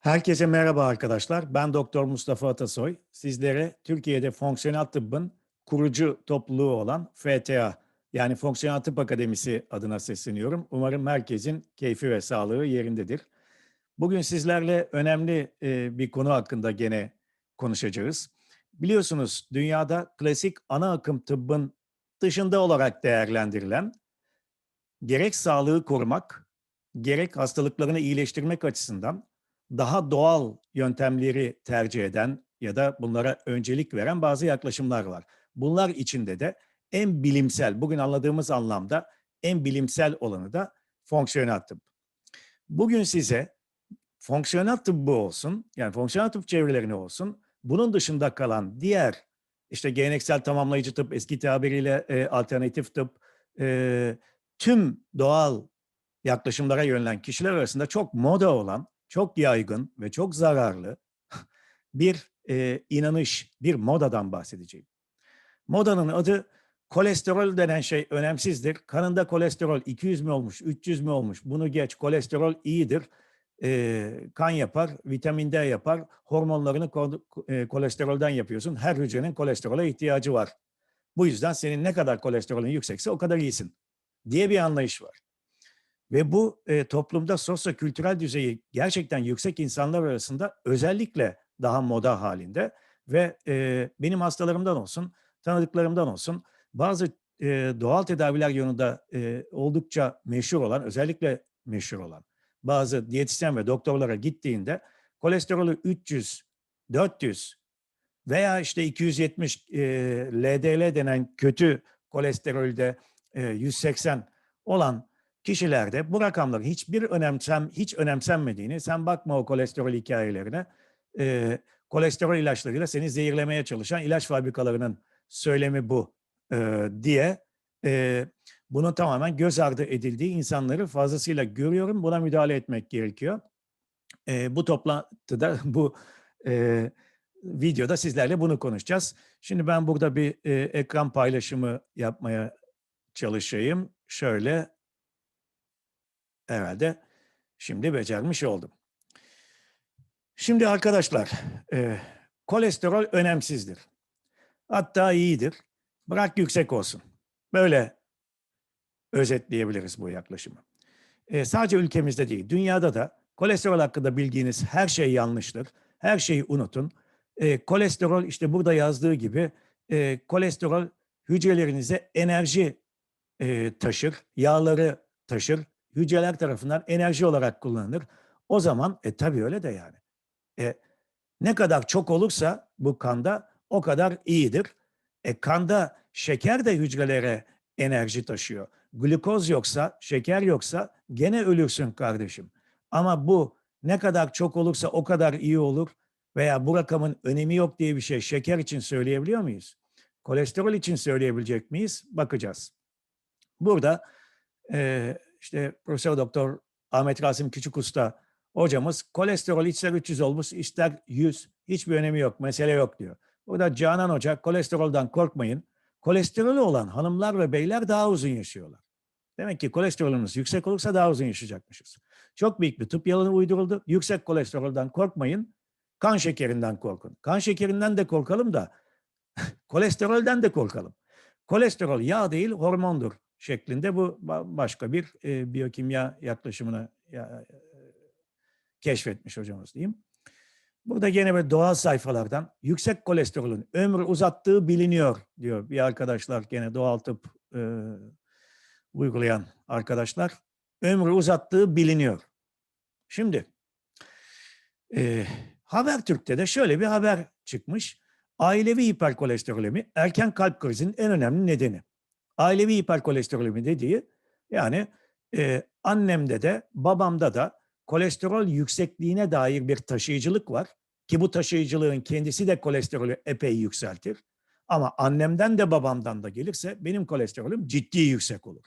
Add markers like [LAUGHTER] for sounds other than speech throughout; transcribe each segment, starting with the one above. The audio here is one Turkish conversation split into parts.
Herkese merhaba arkadaşlar. Ben Doktor Mustafa Atasoy. Sizlere Türkiye'de fonksiyonel tıbbın kurucu topluluğu olan FTA yani Fonksiyonel Tıp Akademisi adına sesleniyorum. Umarım herkesin keyfi ve sağlığı yerindedir. Bugün sizlerle önemli e, bir konu hakkında gene konuşacağız. Biliyorsunuz dünyada klasik ana akım tıbbın dışında olarak değerlendirilen gerek sağlığı korumak, gerek hastalıklarını iyileştirmek açısından daha doğal yöntemleri tercih eden ya da bunlara öncelik veren bazı yaklaşımlar var. Bunlar içinde de en bilimsel, bugün anladığımız anlamda en bilimsel olanı da fonksiyonel tıp. Bugün size fonksiyonel tıbbı olsun, yani fonksiyonel tıp çevrelerine olsun, bunun dışında kalan diğer işte geleneksel tamamlayıcı tıp, eski tabiriyle e, alternatif tıp, e, tüm doğal yaklaşımlara yönelen kişiler arasında çok moda olan, çok yaygın ve çok zararlı bir e, inanış, bir modadan bahsedeceğim. Modanın adı kolesterol denen şey önemsizdir. Kanında kolesterol 200 mü olmuş, 300 mü olmuş bunu geç. Kolesterol iyidir. E, kan yapar, vitamin D yapar. Hormonlarını e, kolesterolden yapıyorsun. Her hücrenin kolesterole ihtiyacı var. Bu yüzden senin ne kadar kolesterolün yüksekse o kadar iyisin diye bir anlayış var. Ve bu e, toplumda sosyo-kültürel düzeyi gerçekten yüksek insanlar arasında özellikle daha moda halinde ve e, benim hastalarımdan olsun, tanıdıklarımdan olsun bazı e, doğal tedaviler yönünde e, oldukça meşhur olan, özellikle meşhur olan bazı diyetisyen ve doktorlara gittiğinde kolesterolü 300, 400 veya işte 270 e, LDL denen kötü kolesterolde e, 180 olan kişilerde bu rakamların hiçbir önemsem hiç önemsenmediğini, sen bakma o kolesterol hikayelerine, e, kolesterol ilaçlarıyla seni zehirlemeye çalışan ilaç fabrikalarının söylemi bu e, diye e, bunun tamamen göz ardı edildiği insanları fazlasıyla görüyorum. Buna müdahale etmek gerekiyor. E, bu toplantıda, [LAUGHS] bu e, videoda sizlerle bunu konuşacağız. Şimdi ben burada bir e, ekran paylaşımı yapmaya çalışayım. Şöyle herhalde şimdi becermiş oldum. Şimdi arkadaşlar, e, kolesterol önemsizdir. Hatta iyidir. Bırak yüksek olsun. Böyle özetleyebiliriz bu yaklaşımı. E, sadece ülkemizde değil, dünyada da kolesterol hakkında bildiğiniz her şey yanlıştır. Her şeyi unutun. E, kolesterol işte burada yazdığı gibi e, kolesterol hücrelerinize enerji e, taşır, yağları taşır, hücreler tarafından enerji olarak kullanılır. O zaman e tabii öyle de yani. E, ne kadar çok olursa bu kanda o kadar iyidir. E, kanda şeker de hücrelere enerji taşıyor. Glukoz yoksa, şeker yoksa gene ölürsün kardeşim. Ama bu ne kadar çok olursa o kadar iyi olur veya bu rakamın önemi yok diye bir şey şeker için söyleyebiliyor muyuz? Kolesterol için söyleyebilecek miyiz? Bakacağız. Burada e, işte Profesör Doktor Ahmet Rasim Küçükusta hocamız kolesterol ister 300 olmuş ister 100 hiçbir önemi yok mesele yok diyor. Burada Canan Hoca kolesteroldan korkmayın. Kolesterolü olan hanımlar ve beyler daha uzun yaşıyorlar. Demek ki kolesterolümüz yüksek olursa daha uzun yaşayacakmışız. Çok büyük bir tıp yalanı uyduruldu. Yüksek kolesterolden korkmayın. Kan şekerinden korkun. Kan şekerinden de korkalım da [LAUGHS] kolesterolden de korkalım. Kolesterol yağ değil hormondur şeklinde bu başka bir e, biyokimya yaklaşımını ya, e, keşfetmiş hocamız diyeyim. Burada gene böyle doğal sayfalardan yüksek kolesterolün ömrü uzattığı biliniyor diyor bir arkadaşlar gene doğal tıp e, uygulayan arkadaşlar. Ömrü uzattığı biliniyor. Şimdi e, Habertürk'te de şöyle bir haber çıkmış. Ailevi hiperkolesterolemi erken kalp krizinin en önemli nedeni. Ailevi hiperkolesterolemi dediği yani e, annemde de babamda da kolesterol yüksekliğine dair bir taşıyıcılık var. Ki bu taşıyıcılığın kendisi de kolesterolü epey yükseltir. Ama annemden de babamdan da gelirse benim kolesterolüm ciddi yüksek olur.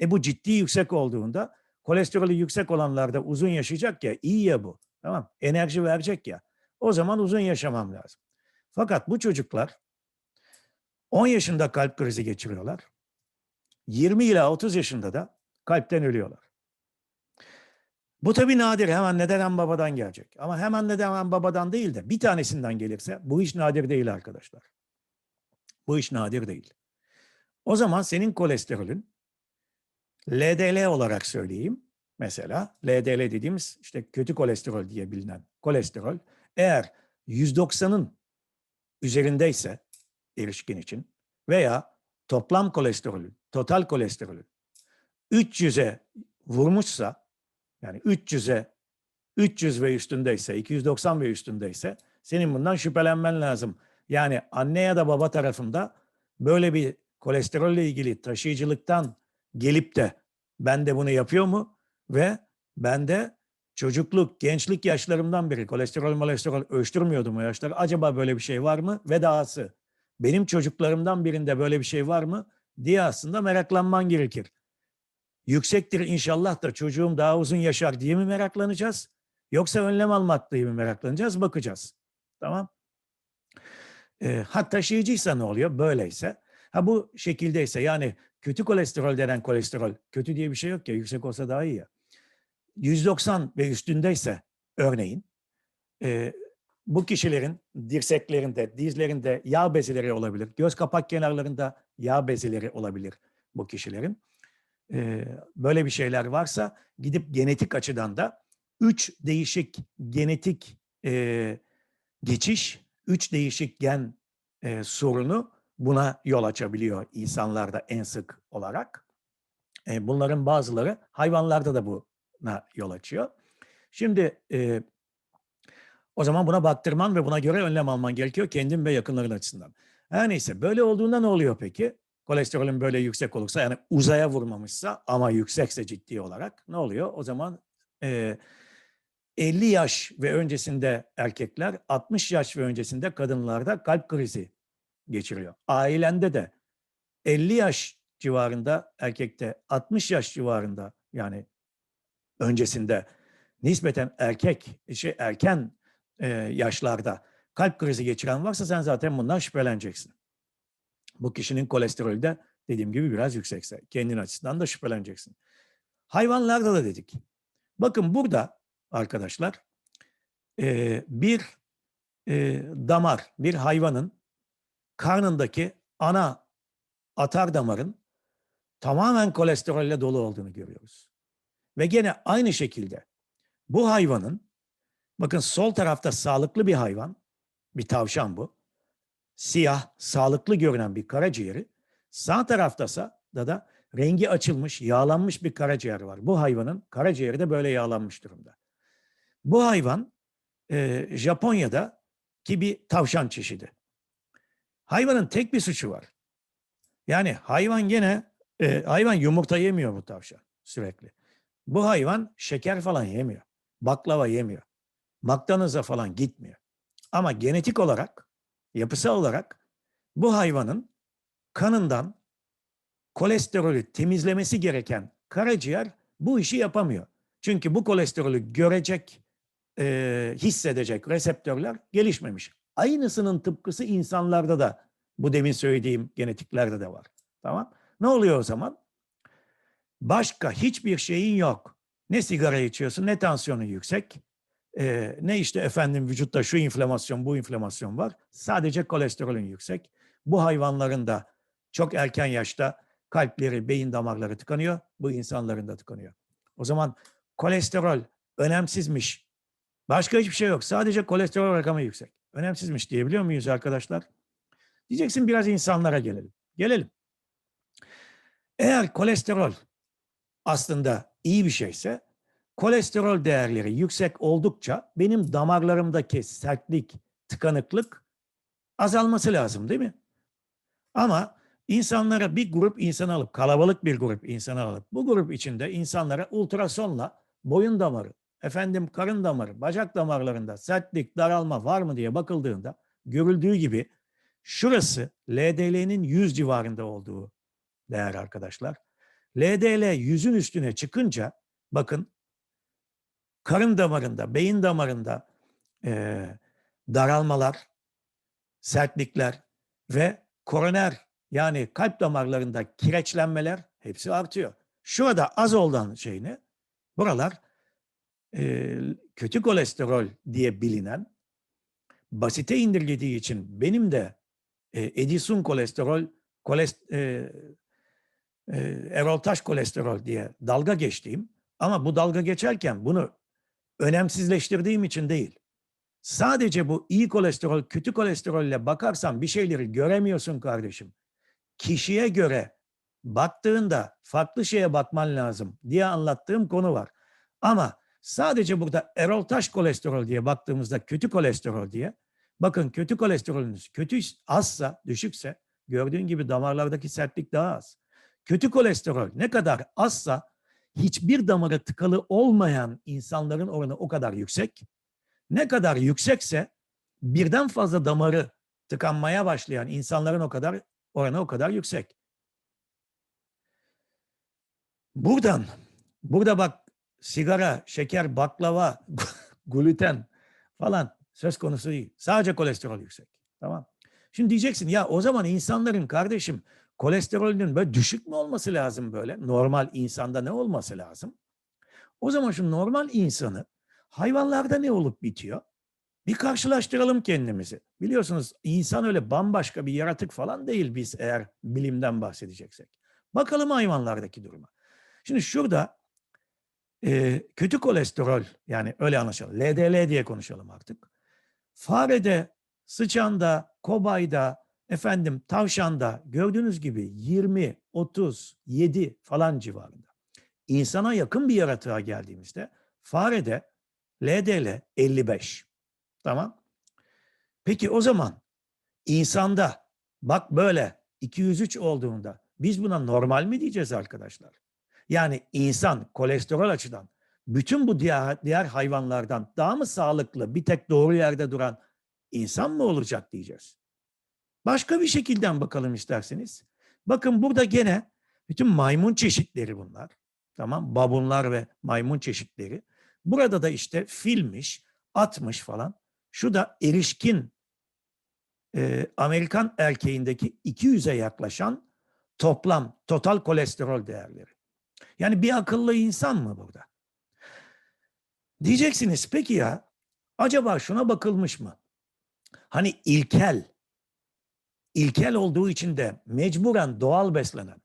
E bu ciddi yüksek olduğunda kolesterolü yüksek olanlarda uzun yaşayacak ya iyi ya bu. Tamam enerji verecek ya. O zaman uzun yaşamam lazım. Fakat bu çocuklar 10 yaşında kalp krizi geçiriyorlar. 20 ila 30 yaşında da kalpten ölüyorlar. Bu tabii nadir. Hem anneden hem babadan gelecek. Ama hem anneden hem babadan değil de bir tanesinden gelirse bu iş nadir değil arkadaşlar. Bu iş nadir değil. O zaman senin kolesterolün LDL olarak söyleyeyim. Mesela LDL dediğimiz işte kötü kolesterol diye bilinen kolesterol eğer 190'ın üzerindeyse erişkin için veya toplam kolesterolün, total kolesterolün 300'e vurmuşsa yani 300'e 300 ve üstündeyse, 290 ve üstündeyse senin bundan şüphelenmen lazım. Yani anne ya da baba tarafında böyle bir kolesterolle ilgili taşıyıcılıktan gelip de ben de bunu yapıyor mu? Ve ben de çocukluk, gençlik yaşlarımdan beri kolesterol molesterol ölçtürmüyordum o yaşlar. Acaba böyle bir şey var mı? Ve dahası benim çocuklarımdan birinde böyle bir şey var mı? diye aslında meraklanman gerekir. Yüksektir inşallah da çocuğum daha uzun yaşar diye mi meraklanacağız? Yoksa önlem almak diye mi meraklanacağız? Bakacağız. Tamam. E, ha taşıyıcıysa ne oluyor? Böyleyse. Ha bu şekildeyse yani kötü kolesterol denen kolesterol, kötü diye bir şey yok ya, yüksek olsa daha iyi ya. 190 ve üstündeyse örneğin e, bu kişilerin dirseklerinde, dizlerinde yağ bezeleri olabilir. Göz kapak kenarlarında yağ bezeleri olabilir bu kişilerin. E, böyle bir şeyler varsa gidip genetik açıdan da üç değişik genetik e, geçiş, üç değişik gen e, sorunu buna yol açabiliyor insanlarda en sık olarak. E, bunların bazıları hayvanlarda da buna yol açıyor. Şimdi e, o zaman buna baktırman ve buna göre önlem alman gerekiyor kendin ve yakınların açısından. Her neyse böyle olduğunda ne oluyor peki? Kolesterolün böyle yüksek olursa yani uzaya vurmamışsa ama yüksekse ciddi olarak ne oluyor? O zaman e, 50 yaş ve öncesinde erkekler, 60 yaş ve öncesinde kadınlarda kalp krizi geçiriyor. Ailende de 50 yaş civarında erkekte, 60 yaş civarında yani öncesinde nispeten erkek, şey erken e, yaşlarda kalp krizi geçiren varsa sen zaten bundan şüpheleneceksin. Bu kişinin kolesterolü de dediğim gibi biraz yüksekse kendin açısından da şüpheleneceksin. Hayvanlarda da dedik. Bakın burada arkadaşlar e, bir e, damar, bir hayvanın karnındaki ana atar damarın tamamen kolesterolle dolu olduğunu görüyoruz. Ve gene aynı şekilde bu hayvanın bakın sol tarafta sağlıklı bir hayvan, bir tavşan bu. Siyah, sağlıklı görünen bir karaciğeri. Sağ taraftasa da da rengi açılmış, yağlanmış bir karaciğer var. Bu hayvanın karaciğeri de böyle yağlanmış durumda. Bu hayvan e, Japonya'da ki bir tavşan çeşidi. Hayvanın tek bir suçu var. Yani hayvan gene e, hayvan yumurta yemiyor bu tavşan sürekli. Bu hayvan şeker falan yemiyor. Baklava yemiyor. McDonald's'a falan gitmiyor. Ama genetik olarak, yapısal olarak bu hayvanın kanından kolesterolü temizlemesi gereken karaciğer bu işi yapamıyor. Çünkü bu kolesterolü görecek, e, hissedecek reseptörler gelişmemiş. Aynısının tıpkısı insanlarda da bu demin söylediğim genetiklerde de var. Tamam? Ne oluyor o zaman? Başka hiçbir şeyin yok. Ne sigara içiyorsun, ne tansiyonun yüksek, e, ne işte efendim vücutta şu inflamasyon, bu inflamasyon var. Sadece kolesterolün yüksek. Bu hayvanların da çok erken yaşta kalpleri, beyin damarları tıkanıyor. Bu insanların da tıkanıyor. O zaman kolesterol önemsizmiş. Başka hiçbir şey yok. Sadece kolesterol rakamı yüksek. Önemsizmiş diyebiliyor muyuz arkadaşlar? Diyeceksin biraz insanlara gelelim. Gelelim. Eğer kolesterol aslında iyi bir şeyse kolesterol değerleri yüksek oldukça benim damarlarımdaki sertlik, tıkanıklık azalması lazım değil mi? Ama insanlara bir grup insan alıp, kalabalık bir grup insan alıp, bu grup içinde insanlara ultrasonla boyun damarı, efendim karın damarı, bacak damarlarında sertlik, daralma var mı diye bakıldığında görüldüğü gibi şurası LDL'nin 100 civarında olduğu değer arkadaşlar. LDL 100'ün üstüne çıkınca bakın karın damarında, beyin damarında e, daralmalar, sertlikler ve koroner yani kalp damarlarında kireçlenmeler hepsi artıyor. Şurada az olan şey ne? Buralar e, kötü kolesterol diye bilinen basite indirgediği için benim de e, Edison kolesterol, kolest, e, e, Erol Taş kolesterol diye dalga geçtiğim ama bu dalga geçerken bunu önemsizleştirdiğim için değil. Sadece bu iyi kolesterol, kötü kolesterolle bakarsan bir şeyleri göremiyorsun kardeşim. Kişiye göre baktığında farklı şeye bakman lazım diye anlattığım konu var. Ama sadece burada Erol Taş kolesterol diye baktığımızda kötü kolesterol diye bakın kötü kolesterolünüz kötü azsa, düşükse gördüğün gibi damarlardaki sertlik daha az. Kötü kolesterol ne kadar azsa hiçbir damarı tıkalı olmayan insanların oranı o kadar yüksek. Ne kadar yüksekse birden fazla damarı tıkanmaya başlayan insanların o kadar oranı o kadar yüksek. Buradan, burada bak sigara, şeker, baklava, [LAUGHS] gluten falan söz konusu değil. Sadece kolesterol yüksek. Tamam. Şimdi diyeceksin ya o zaman insanların kardeşim kolesterolünün böyle düşük mü olması lazım böyle? Normal insanda ne olması lazım? O zaman şu normal insanı hayvanlarda ne olup bitiyor? Bir karşılaştıralım kendimizi. Biliyorsunuz insan öyle bambaşka bir yaratık falan değil biz eğer bilimden bahsedeceksek. Bakalım hayvanlardaki duruma. Şimdi şurada e, kötü kolesterol yani öyle anlaşalım. LDL diye konuşalım artık. Farede, sıçanda, kobayda, efendim tavşanda gördüğünüz gibi 20, 30, 7 falan civarında. İnsana yakın bir yaratığa geldiğimizde farede LDL 55. Tamam. Peki o zaman insanda bak böyle 203 olduğunda biz buna normal mi diyeceğiz arkadaşlar? Yani insan kolesterol açıdan bütün bu diğer, diğer hayvanlardan daha mı sağlıklı bir tek doğru yerde duran insan mı olacak diyeceğiz. Başka bir şekilden bakalım isterseniz. Bakın burada gene bütün maymun çeşitleri bunlar. Tamam babunlar ve maymun çeşitleri. Burada da işte filmiş, atmış falan. Şu da erişkin e, Amerikan erkeğindeki 200'e yaklaşan toplam total kolesterol değerleri. Yani bir akıllı insan mı burada? Diyeceksiniz peki ya acaba şuna bakılmış mı? Hani ilkel, ilkel olduğu için de mecburen doğal beslenen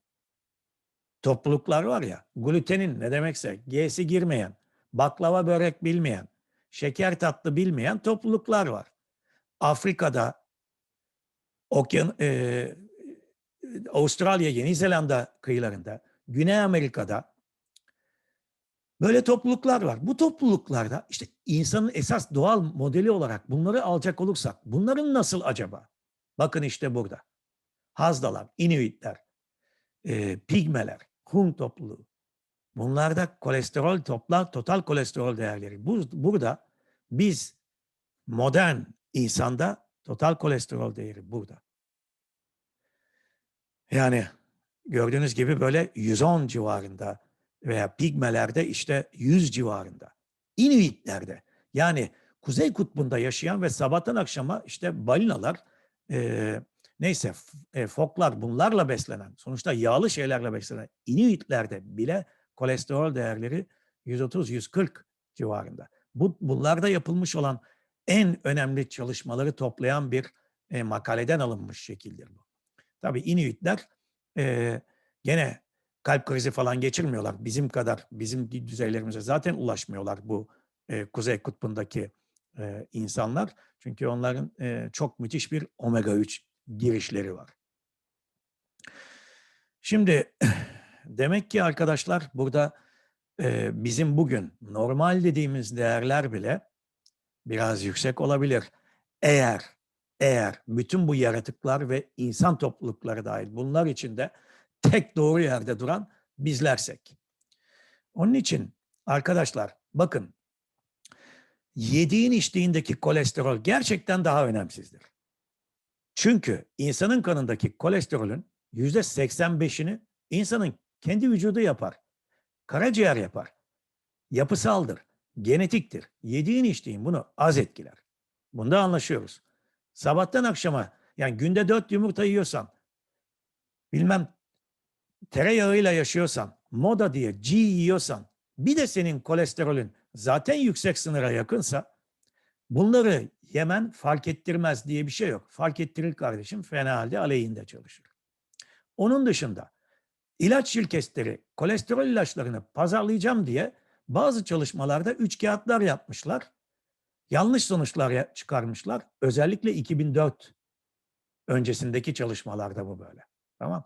topluluklar var ya, glutenin ne demekse G'si girmeyen, baklava börek bilmeyen, şeker tatlı bilmeyen topluluklar var. Afrika'da, Okyan, e, Avustralya, Yeni Zelanda kıyılarında, Güney Amerika'da böyle topluluklar var. Bu topluluklarda işte insanın esas doğal modeli olarak bunları alacak olursak bunların nasıl acaba? Bakın işte burada. Hazdalar, Inuitler, e, Pigmeler, Hun topluluğu. Bunlarda kolesterol toplar, total kolesterol değerleri. Bu, burada biz modern insanda total kolesterol değeri burada. Yani gördüğünüz gibi böyle 110 civarında veya pigmelerde işte 100 civarında. Inuitlerde yani Kuzey Kutbu'nda yaşayan ve sabahtan akşama işte balinalar e, neyse e, foklar bunlarla beslenen sonuçta yağlı şeylerle beslenen Inuitlerde bile kolesterol değerleri 130-140 civarında. Bu, bunlarda yapılmış olan en önemli çalışmaları toplayan bir e, makaleden alınmış şekildir bu. Tabii Inuitler e, gene kalp krizi falan geçirmiyorlar. Bizim kadar, bizim düzeylerimize zaten ulaşmıyorlar bu e, Kuzey Kutbu'ndaki e, insanlar. Çünkü onların e, çok müthiş bir omega 3 girişleri var. Şimdi [CLEARS THROAT] demek ki arkadaşlar burada e, bizim bugün normal dediğimiz değerler bile biraz yüksek olabilir. Eğer eğer bütün bu yaratıklar ve insan toplulukları dahil bunlar içinde tek doğru yerde duran bizlersek. Onun için arkadaşlar bakın yediğin içtiğindeki kolesterol gerçekten daha önemsizdir. Çünkü insanın kanındaki kolesterolün yüzde 85'ini insanın kendi vücudu yapar. Karaciğer yapar. Yapısaldır, genetiktir. Yediğin içtiğin bunu az etkiler. Bunda anlaşıyoruz. Sabahtan akşama yani günde dört yumurta yiyorsan, bilmem tereyağıyla yaşıyorsan, moda diye G yiyorsan, bir de senin kolesterolün zaten yüksek sınıra yakınsa bunları yemen fark ettirmez diye bir şey yok. Fark ettirir kardeşim fena halde aleyhinde çalışır. Onun dışında ilaç şirketleri kolesterol ilaçlarını pazarlayacağım diye bazı çalışmalarda üç kağıtlar yapmışlar. Yanlış sonuçlar çıkarmışlar. Özellikle 2004 öncesindeki çalışmalarda bu böyle. Tamam.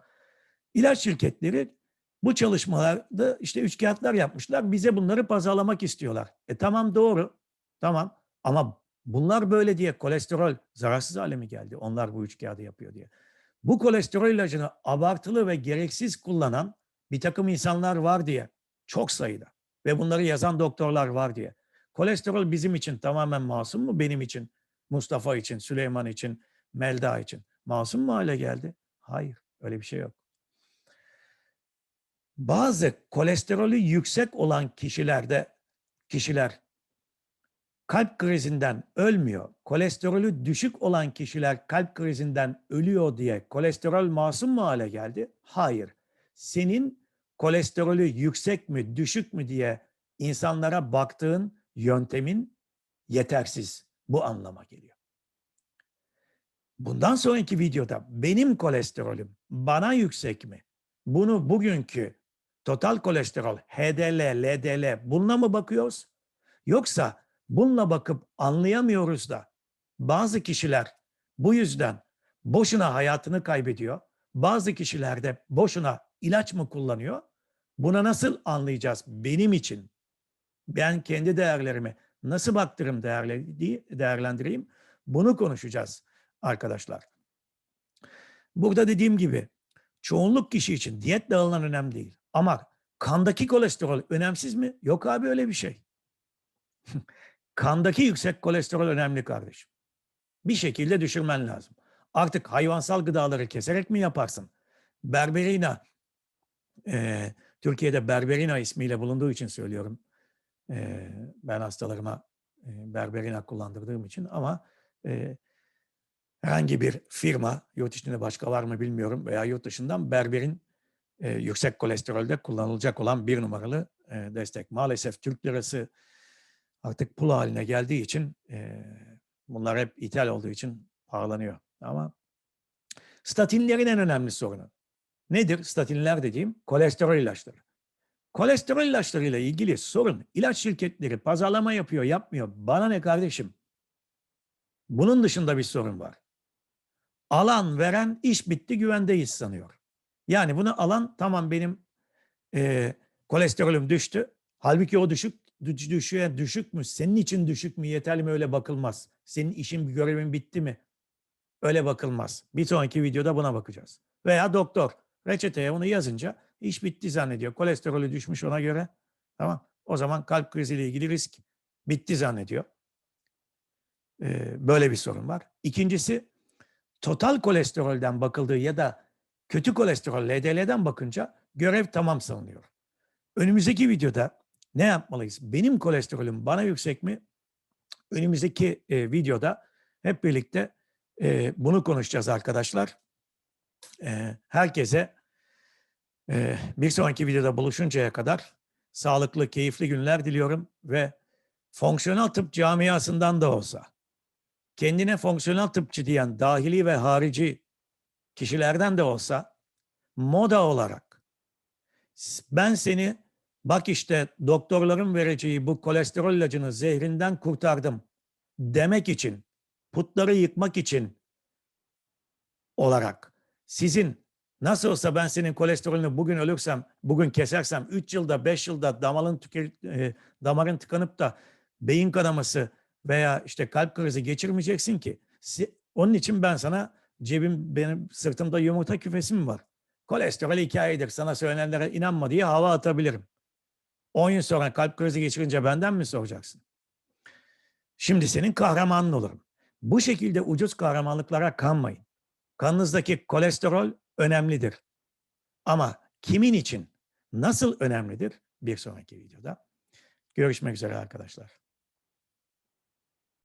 İlaç şirketleri bu çalışmalarda işte üç kağıtlar yapmışlar. Bize bunları pazarlamak istiyorlar. E tamam doğru. Tamam. Ama bunlar böyle diye kolesterol zararsız hale mi geldi? Onlar bu üç kağıdı yapıyor diye. Bu kolesterol ilacını abartılı ve gereksiz kullanan bir takım insanlar var diye çok sayıda ve bunları yazan doktorlar var diye. Kolesterol bizim için tamamen masum mu? Benim için, Mustafa için, Süleyman için, Melda için. Masum mu hale geldi? Hayır, öyle bir şey yok. Bazı kolesterolü yüksek olan kişilerde kişiler kalp krizinden ölmüyor. Kolesterolü düşük olan kişiler kalp krizinden ölüyor diye kolesterol masum mu hale geldi? Hayır. Senin kolesterolü yüksek mi, düşük mü diye insanlara baktığın yöntemin yetersiz. Bu anlama geliyor. Bundan sonraki videoda benim kolesterolüm bana yüksek mi? Bunu bugünkü total kolesterol, HDL, LDL bununla mı bakıyoruz? Yoksa bununla bakıp anlayamıyoruz da bazı kişiler bu yüzden boşuna hayatını kaybediyor. Bazı kişiler de boşuna ilaç mı kullanıyor? Buna nasıl anlayacağız benim için? Ben kendi değerlerimi nasıl baktırım değerlendireyim? Bunu konuşacağız arkadaşlar. Burada dediğim gibi çoğunluk kişi için diyetle alınan önemli değil. Ama kandaki kolesterol önemsiz mi? Yok abi öyle bir şey. [LAUGHS] Kandaki yüksek kolesterol önemli kardeşim. Bir şekilde düşürmen lazım. Artık hayvansal gıdaları keserek mi yaparsın? Berberina, e, Türkiye'de Berberina ismiyle bulunduğu için söylüyorum. E, ben hastalarıma e, Berberina kullandırdığım için ama e, herhangi bir firma, yurt içinde başka var mı bilmiyorum veya yurt dışından berberin e, yüksek kolesterolde kullanılacak olan bir numaralı e, destek. Maalesef Türk lirası artık pul haline geldiği için e, bunlar hep ithal olduğu için pahalanıyor. Ama statinlerin en önemli sorunu. Nedir statinler dediğim? Kolesterol ilaçları. Kolesterol ilaçlarıyla ilgili sorun ilaç şirketleri pazarlama yapıyor yapmıyor. Bana ne kardeşim? Bunun dışında bir sorun var. Alan veren iş bitti güvendeyiz sanıyor. Yani bunu alan tamam benim e, kolesterolüm düştü. Halbuki o düşük düş- düşüğe düşük mü? Senin için düşük mü? Yeterli mi? Öyle bakılmaz. Senin işin görevin bitti mi? Öyle bakılmaz. Bir sonraki videoda buna bakacağız. Veya doktor reçeteye onu yazınca iş bitti zannediyor. Kolesterolü düşmüş ona göre. Tamam. O zaman kalp kriziyle ilgili risk bitti zannediyor. Ee, böyle bir sorun var. İkincisi total kolesterolden bakıldığı ya da kötü kolesterol LDL'den bakınca görev tamam sanılıyor. Önümüzdeki videoda ne yapmalıyız? Benim kolesterolüm bana yüksek mi? Önümüzdeki e, videoda hep birlikte e, bunu konuşacağız arkadaşlar. E, herkese e, bir sonraki videoda buluşuncaya kadar sağlıklı, keyifli günler diliyorum ve fonksiyonel tıp camiasından da olsa kendine fonksiyonel tıpçı diyen dahili ve harici kişilerden de olsa moda olarak ben seni bak işte doktorların vereceği bu kolesterol ilacını zehrinden kurtardım demek için putları yıkmak için olarak sizin nasıl olsa ben senin kolesterolünü bugün ölürsem, bugün kesersem 3 yılda 5 yılda damarın, tüke, e, damarın tıkanıp da beyin kanaması veya işte kalp krizi geçirmeyeceksin ki. Onun için ben sana cebim benim sırtımda yumurta küfesi mi var? Kolesterol hikayedir. Sana söylenenlere inanma diye hava atabilirim. 10 yıl sonra kalp krizi geçirince benden mi soracaksın? Şimdi senin kahramanın olurum. Bu şekilde ucuz kahramanlıklara kanmayın. Kanınızdaki kolesterol önemlidir. Ama kimin için, nasıl önemlidir? Bir sonraki videoda. Görüşmek üzere arkadaşlar.